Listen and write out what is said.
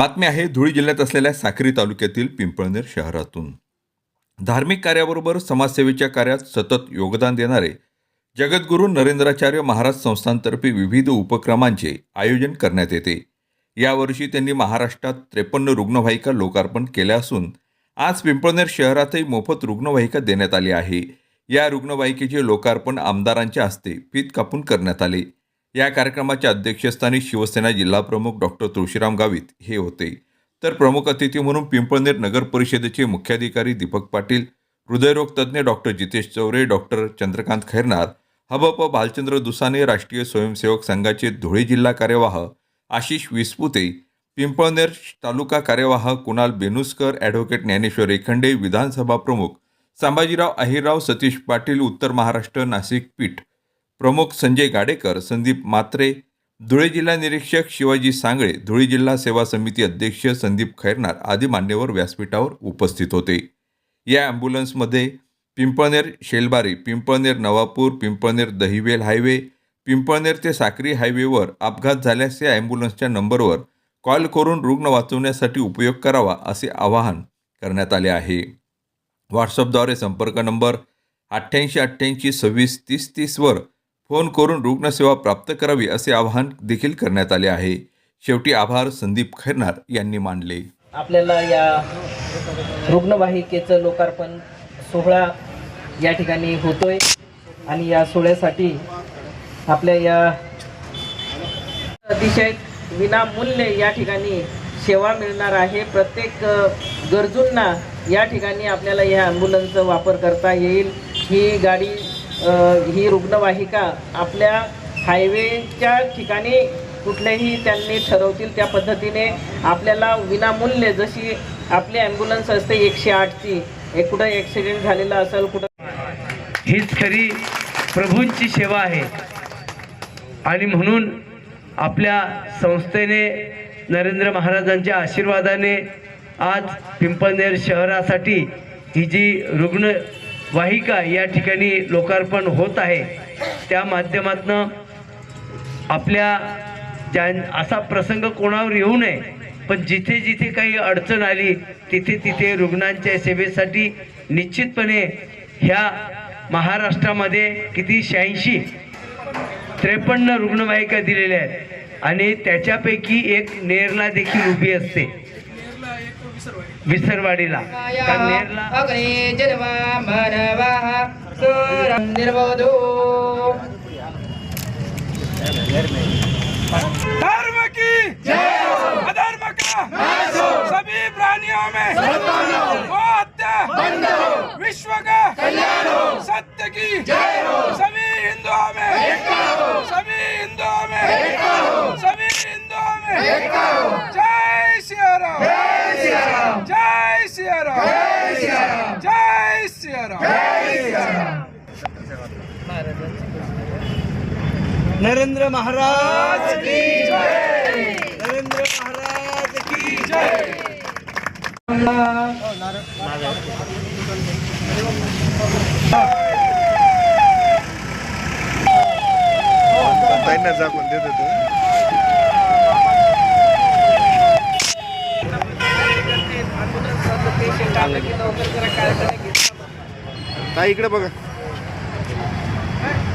बातमी आहे धुळे जिल्ह्यात असलेल्या साक्री तालुक्यातील पिंपळनेर शहरातून. धार्मिक कार्याबरोबर समाजसेवेच्या कार्यात सतत योगदान देणारे जगद्गुरू नरेंद्राचार्य महाराज संस्थांतर्फे विविध उपक्रमांचे आयोजन करण्यात येते. यावर्षी त्यांनी महाराष्ट्रात त्रेपन्न रुग्णवाहिका लोकार्पण केल्या असून आज पिंपळनेर शहरातही मोफत रुग्णवाहिका देण्यात आली आहे. या रुग्णवाहिकेचे लोकार्पण आमदारांच्या हस्ते फीत कापून करण्यात आले. या कार्यक्रमाच्या अध्यक्षस्थानी शिवसेना जिल्हाप्रमुख डॉक्टर तुळशीराम गावित हे होते. तर प्रमुख अतिथी म्हणून पिंपळनेर नगर परिषदेचे मुख्याधिकारी दीपक पाटील हृदयरोग तज्ज्ञ डॉक्टर जितेश चौरे डॉक्टर चंद्रकांत खैरनार हबप भालचंद्र दुसाने राष्ट्रीय स्वयंसेवक संघाचे धुळे जिल्हा कार्यवाह आशिष विस्पुते पिंपळनेर तालुका कार्यवाह कुणाल बेनुसकर ॲडव्होकेट ज्ञानेश्वर एखंडे विधानसभा प्रमुख संभाजीराव अहिरराव सतीश पाटील उत्तर महाराष्ट्र नाशिक पीठ प्रमुख संजय गाडेकर संदीप मात्रे धुळे जिल्हा निरीक्षक शिवाजी सांगळे धुळे जिल्हा सेवा समिती अध्यक्ष संदीप खैरनार आदी मान्यवर व्यासपीठावर उपस्थित होते. या ॲम्ब्युलन्समध्ये पिंपळनेर शेलबारी पिंपळनेर नवापूर पिंपळनेर दहिवेल हायवे पिंपळनेर ते साक्री हायवेवर अपघात झाल्यास या ॲम्ब्युलन्सच्या नंबरवर कॉल करून रुग्ण वाचवण्यासाठी उपयोग करावा असे आवाहन करण्यात आले आहे. व्हॉट्सअपद्वारे संपर्क नंबर अठ्ठ्याऐंशी अठ्ठ्याऐंशी सव्वीस तीस तीसवर फोन करून रुग्णसेवा प्राप्त करावी असे आवाहन देखील करण्यात आले आहे. शेवटी आभार संदीप खैरनार यांनी मानले. आपल्याला या रुग्णवाहिकेचं लोकार्पण सोहळा या ठिकाणी होतोय आणि या सोहळ्यासाठी आपल्या या अतिशय विनामूल्य या ठिकाणी सेवा मिळणार आहे. प्रत्येक गरजूंना या ठिकाणी आपल्याला या ॲम्ब्युलन्सचा वापर करता येईल. ही गाडी ही रुग्णवाहिका आपल्या हायवेच्या ठिकाणी कुठलेही त्यांनी ठरवतील त्या पद्धतीने आपल्याला विनामूल्य जशी आपली ॲम्ब्युलन्स असते एकशे आठची एक कुठं ॲक्सिडेंट झालेला असेल कुठं हीच खरी प्रभूंची सेवा आहे. आणि म्हणून आपल्या संस्थेने नरेंद्र महाराजांच्या आशीर्वादाने आज पिंपळनेर शहरासाठी ही जी रुग्ण वाहिका या ठिकाणी लोकार्पण होत आहे. त्या माध्यमातनं आपल्या ज्या असा प्रसंग कोणावर येऊ नये पण जिथे जिथे काही अडचण आली तिथे तिथे रुग्णांच्या सेवेसाठी निश्चितपणे ह्या महाराष्ट्रामध्ये किती शहाऐंशी त्रेपन्न रुग्णवाहिका दिलेल्या आहेत. आणि त्याच्यापैकी एक नेरला देखील उभी असते. विसरवाडीला. अग्नि जन्मा मानवाः सुरं निर्वोधो. नरेंद्र महाराज की नरेंद्र महाराज की ताईंना देत होतो ताई इकडे बघा.